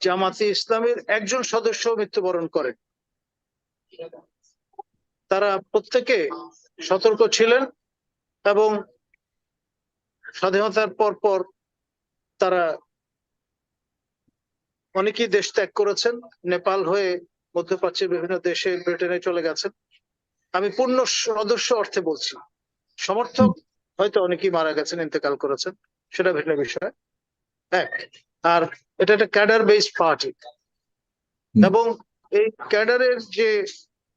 জামাতে ইসলামের একজন সদস্য মৃত্যুবরণ করেন তারা প্রত্যেকে সতর্ক ছিলেন এবং স্বাধীনতার পর পর তারা অনেকেই দেশ ত্যাগ করেছেন। নেপাল হয়ে মধ্যপ্রাচ্যের বিভিন্ন দেশে ব্রিটেনে চলে গেছেন। আমি পূর্ণ সদস্য অর্থে বলছি। সমর্থক হয়তো অনেকেই মারা গেছেন, ইন্তেকাল করেছেন, সেটা ভিন্ন বিষয়। এক আর এটা একটা ক্যাডার বেসড পার্টি এবং এই ক্যাডারের যে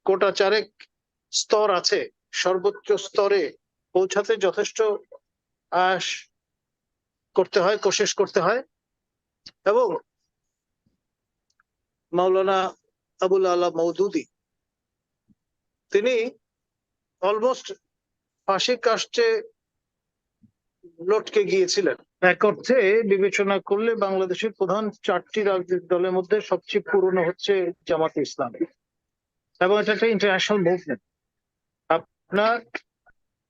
কোটা চারেক স্তর আছে সর্বোচ্চ স্তরে পৌঁছাতে যথেষ্ট আশ করতে হয় কোশিশ করতে হয়। এবং মাওলানা আবুল আল্লাহ মৌদুদি তিনি অলমোস্ট ফাঁসি কাস্টে লটকে গিয়েছিলেন। এক অর্থে বিবেচনা করলে বাংলাদেশের প্রধান চারটি রাজনৈতিক দলের মধ্যে সবচেয়ে পুরনো হচ্ছে জামাতে ইসলামী। এবং এটা একটা ইন্টারন্যাশনাল মুভমেন্ট আপনার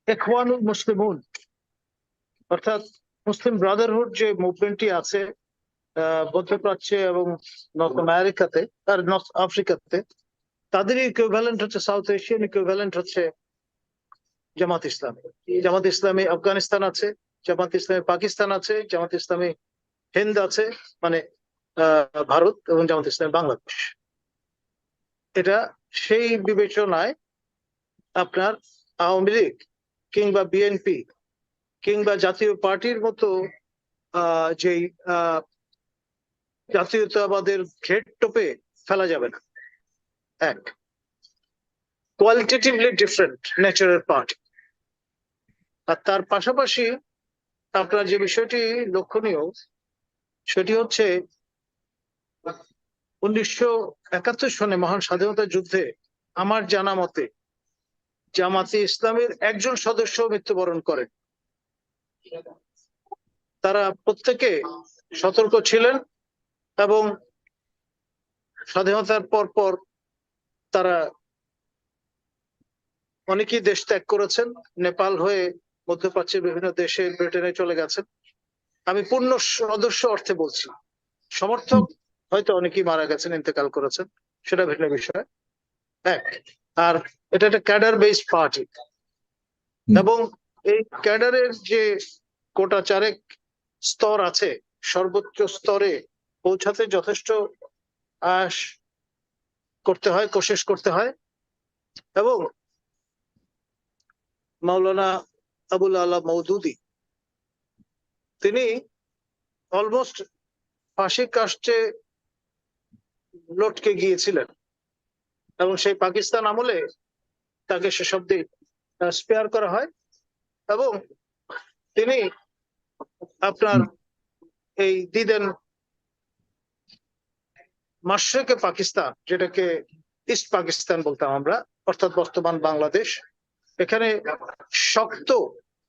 এখওয়ানুল মুসলিমুন, অর্থাৎ মুসলিম ব্রাদারহুড যে মুভমেন্টটি আছে মধ্যপ্রাচ্যে এবং নর্থ আমেরিকাতে আর নর্থ আফ্রিকাতে তাদেরই ইকুইভ্যালেন্ট হচ্ছে সাউথ এশিয়ান ইকুইভ্যালেন্ট হচ্ছে জামাত ইসলামী। জামাত ইসলামী আফগানিস্তান আছে জামাত ইসলামী পাকিস্তান আছে, জামাত ইসলামী হিন্দ আছে মানে ভারত এবং জামাত ইসলামী বাংলাদেশ। এটা সেই বিবেচনায় আপনার আওয়ামী লীগ কিংবা বিএনপি কিংবা জাতীয় পার্টির মতো যেই জাতীয়তাবাদের ঘেট টোপে ফেলা যাবে না। এক কোয়ালিটেটিভলি ডিফারেন্ট নেচারের পার্টি আর তার পাশাপাশি আপনার যে বিষয়টি লক্ষণীয়, সেটি হচ্ছে উনিশশো একাত্তর সনে মহান স্বাধীনতা যুদ্ধে আমার জানা মতে জামাতে ইসলামের একজন সদস্য মৃত্যুবরণ করেন। তারা প্রত্যেকে সতর্ক ছিলেন এবং স্বাধীনতার পর পর তারা অনেকেই দেশ ত্যাগ করেছেন। নেপাল হয়ে মধ্যপ্রাচ্যের বিভিন্ন দেশে ব্রিটেনে চলে গেছেন। আমি পূর্ণ সদস্য অর্থে বলছি। সমর্থক হয়তো অনেকেই মারা গেছেন ইন্তেকাল করেছেন সেটা ভিন্ন বিষয়। এক আর এটা একটা ক্যাডার বেসড পার্টি এবং এই ক্যাডারের যে কোটা চারেক স্তর আছে সর্বোচ্চ স্তরে পৌঁছাতে যথেষ্ট আশ করতে হয় কোশিশ করতে হয়। এবং মাওলানা আবুল আল্লাহ মৌদুদি। তিনি অলমোস্ট ফাঁসি কাস্টে লটকে গিয়েছিলেন এবং সেই পাকিস্তান আমলে তাকে সেসব দিক স্পেয়ার করা হয় এবং তিনি আপনার এই দিদেন মাশরেকে পাকিস্তান যেটাকে ইস্ট পাকিস্তান বলতাম আমরা অর্থাৎ বর্তমান বাংলাদেশ এখানে শক্ত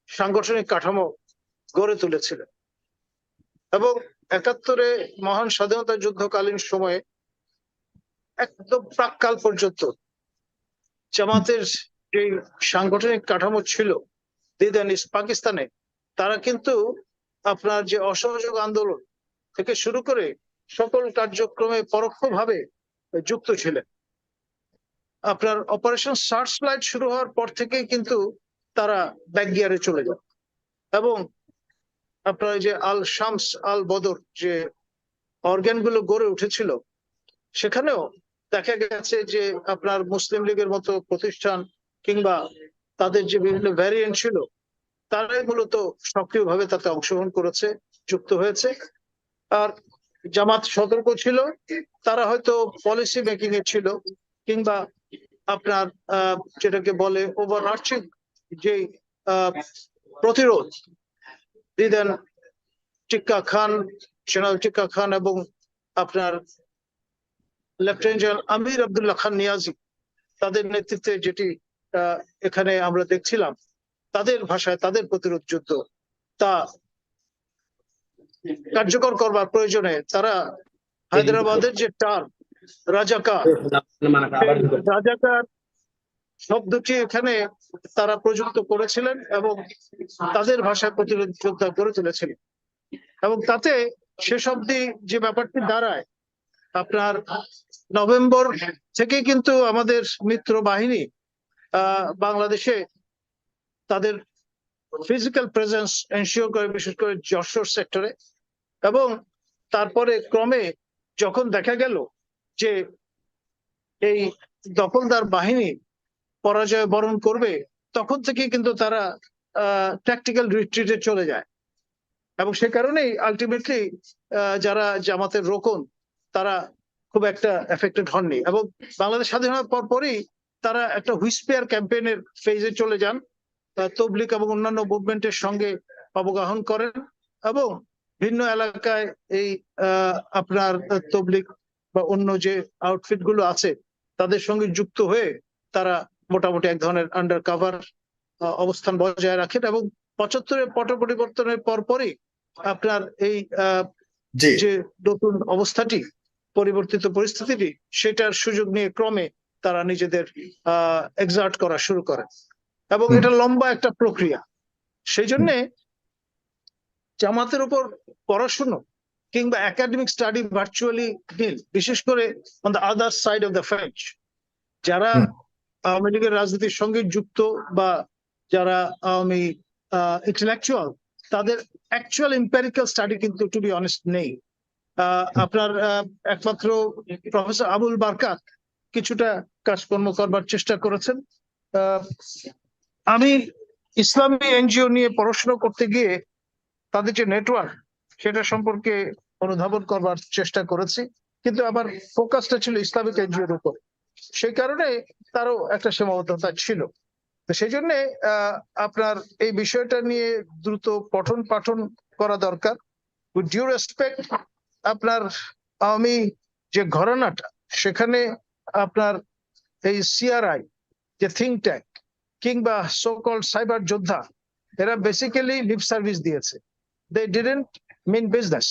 সাংগঠনিক কাঠামো গড়ে তুলেছিলেন এবং একাত্তরে মহান স্বাধীনতা যুদ্ধকালীন সময়ে একদম প্রাককাল পর্যন্ত জামাতের যে সাংগঠনিক কাঠামো ছিল দিদান পাকিস্তানে, তারা কিন্তু আপনার যে অসহযোগ আন্দোলন থেকে শুরু করে সকল কার্যক্রমে পরোক্ষভাবে যুক্ত ছিলেন। আপনার অপারেশন সার্চ লাইট শুরু হওয়ার পর থেকেই কিন্তু তারা ব্যাক গিয়ারে চলে যায়। এবং আপনার যে আল শামস আল বদর যে অর্গানগুলো গড়ে উঠেছিল, সেখানেও দেখা গেছে যে আপনার মুসলিম লীগের মতো প্রতিষ্ঠান কিংবা তাদের যে বিভিন্ন ভ্যারিয়েন্ট ছিল, তারাই মূলত সক্রিয়ভাবে তাতে অংশগ্রহণ করেছে, যুক্ত হয়েছে। আর জামাত সতর্ক ছিল, তারা হয়তো পলিসি মেকিং এ ছিল কিংবা আপনার আহ, যেটাকে বলে ওভার আর্চিং যে প্রতিরোধ দিদেন টিক্কা খান জেনারেল টিক্কা খান এবং আপনার লেফটেন্যান্ট জেনারেল আমির আব্দুল্লাহ খান নিয়াজি তাদের নেতৃত্বে যেটি আহ, এখানে আমরা দেখছিলাম তাদের ভাষায় তাদের প্রতিরোধ যুদ্ধ তা কার্যকর করবার প্রয়োজনে তারা হায়দ্রাবাদের যে টার্ম রাজাকার রাজাকার শব্দটি এখানে তারা প্রযুক্ত করেছিলেন এবং তাদের ভাষায় যোদ্ধা গড়ে তুলেছিলেন এবং তাতে শেষ অব্দি যে ব্যাপারটি দাঁড়ায়, আপনার নভেম্বর থেকে কিন্তু আমাদের মিত্র বাহিনী বাংলাদেশে তাদের ফিজিক্যাল প্রেজেন্স এনশিওর করে, বিশেষ করে যশোর সেক্টরে এবং তারপরে ক্রমে যখন দেখা গেল যে এই দখলদার বাহিনী পরাজয় বরণ করবে, তখন থেকে কিন্তু তারা ট্যাকটিক্যাল রিট্রিটে চলে যায়। এবং সে কারণেই আলটিমেটলি যারা জামাতের রোকন, তারা খুব একটা এফেক্টেড হননি। এবং বাংলাদেশ স্বাধীন হওয়ার পর পরই তারা একটা হুইসপেয়ার ক্যাম্পেইনের ফেজে চলে যান। তবলিক এবং অন্যান্য মুভমেন্টের সঙ্গে অবগাহন করেন এবং ভিন্ন এলাকায় এই আপনার তবলিক বা অন্য যে আউটফিটগুলো আছে তাদের সঙ্গে যুক্ত হয়ে তারা মোটামুটি এক ধরনের আন্ডার কাভার অবস্থান বজায় রাখেন এবং পঁচাত্তরের পট পরিবর্তনের পরপরই আপনার এই যে নতুন অবস্থাটি পরিবর্তিত পরিস্থিতিটি সেটার সুযোগ নিয়ে ক্রমে তারা নিজেদের এক্সার্ট করা শুরু করে। এবং এটা লম্বা একটা প্রক্রিয়া। সেই জন্যে জামাতের উপর পড়াশুনো কিংবা একাডেমিক স্টাডি ভার্চুয়ালি নীল বিশেষ করে on the other side of the French যারা আওয়ামী লীগের রাজনীতির সঙ্গে যুক্ত বা যারা আওয়ামী ইন্টেলেকচুয়াল তাদের অ্যাকচুয়াল ইম্পেরিক্যাল স্টাডি কিন্তু টু বি অনেস্ট নেই। আপনার একমাত্র প্রফেসর আবুল বারকাত কিছুটা কাজকর্ম করবার চেষ্টা করেছেন। আমি ইসলামী এনজিও নিয়ে পড়াশোনা করতে গিয়ে তাদের যে নেটওয়ার্ক সেটা সম্পর্কে অনুধাবন করবার চেষ্টা করেছি, কিন্তু আমার ফোকাসটা ছিল ইসলামিক এনজিওর উপর। সেই কারণে তারও একটা সীমাবদ্ধতা ছিল। তো সেই জন্য আপনার এই বিষয়টা নিয়ে দ্রুত পঠন পাঠন করা দরকার। ডিউ রেসপেক্ট আপনার আমি যে ঘরানাটা, সেখানে আপনার এই সিআরআই যে থিঙ্ক ট্যাঙ্ক কিংবা সোকল সাইবার যোদ্ধা, এরা বেসিক্যালি লিপ সার্ভিস দিয়েছে। দে ডিডেন্ট মিন বিজনেস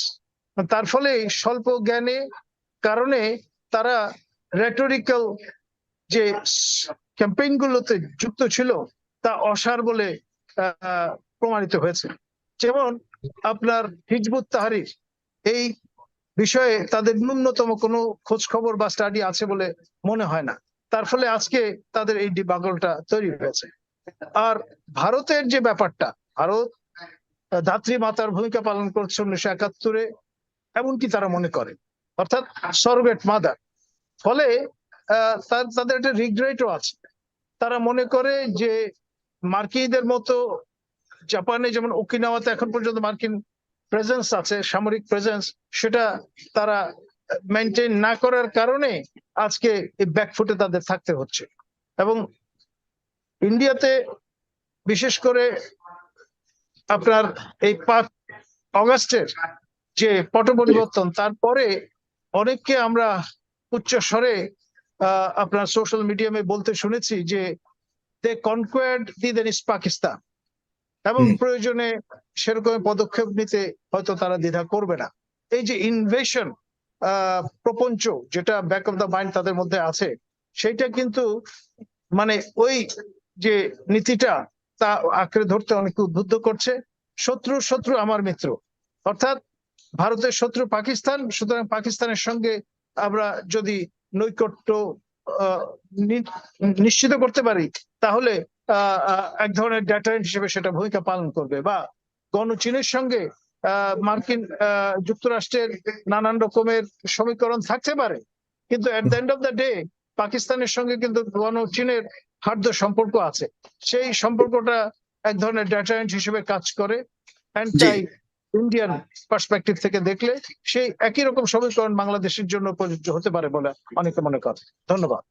তার ফলে স্বল্প জ্ঞানে কারণে তারা রেটোরিক্যাল যে ক্যাম্পেইন গুলোতে যুক্ত ছিল, তা অসার বলে প্রমাণিত হয়েছে। যেমন আপনার হিজবুত তাহারির, এই বিষয়ে তাদের ন্যূনতম কোনো খোঁজ খবর বা স্টাডি আছে বলে মনে হয় না। তার ফলে আজকে তাদের এই ডিবাগলটা তৈরি হয়েছে। আর ভারতের যে ব্যাপারটা, ভারত ধাত্রী মাতার ভূমিকা পালন করছে উনিশশো একাত্তরে এমনকি তারা মনে করে, অর্থাৎ সরবেট মাদার ফলে তাদের একটা রিগ্রেটও আছে। তারা মনে করে যে মার্কিনদের মতো জাপানে যেমন ওকিনাওয়াতে এখন পর্যন্ত মার্কিন প্রেজেন্স আছে, সামরিক প্রেজেন্স সেটা তারা মেনটেন না করার কারণে আজকে এই ব্যাকফুটে তাদের থাকতে হচ্ছে। এবং ইন্ডিয়াতে বিশেষ করে আপনার এই পাঁচ অগাস্টের যে পট পরিবর্তন তারপরে অনেককে আমরা উচ্চ স্বরে আপনার সোশ্যাল মিডিয়ামে বলতে শুনেছি যে দে কনকোয়ার্ড দি দেন ইস পাকিস্তান এবং প্রয়োজনে সেরকম পদক্ষেপ নিতে হয়তো তারা দ্বিধা করবে না। এই যে ইনভেশন প্রপঞ্চ যেটা ব্যাক অফ দ্য মাইন্ড তাদের মধ্যে আছে সেইটা কিন্তু মানে ওই যে নীতিটা তা আঁকড়ে ধরতে অনেকে উদ্বুদ্ধ করছে। শত্রু শত্রু আমার মিত্র। অর্থাৎ ভারতের শত্রু পাকিস্তান সুতরাং পাকিস্তানের সঙ্গে আমরা যদি নৈকট্য নিশ্চিত করতে পারি তাহলে এক ধরনের ডেটারেন্ট হিসেবে সেটা ভূমিকা পালন করবে বা গণচীনের সঙ্গে মার্কিন যুক্তরাষ্ট্রের নানান রকমের সমীকরণ থাকতে পারে। কিন্তু at the end of the day পাকিস্তানের সঙ্গে কিন্তু গণচীনের হার্দ সম্পর্ক আছে। সেই সম্পর্কটা এক ধরনের ডেটারেন্ট হিসেবে কাজ করে। অ্যান্টাই ইন্ডিয়ান পার্সপেক্টিভ থেকে দেখলে সেই একই রকম সমীকরণ বাংলাদেশের জন্য প্রযোজ্য হতে পারে বলে অনেকে মনে করে ধন্যবাদ।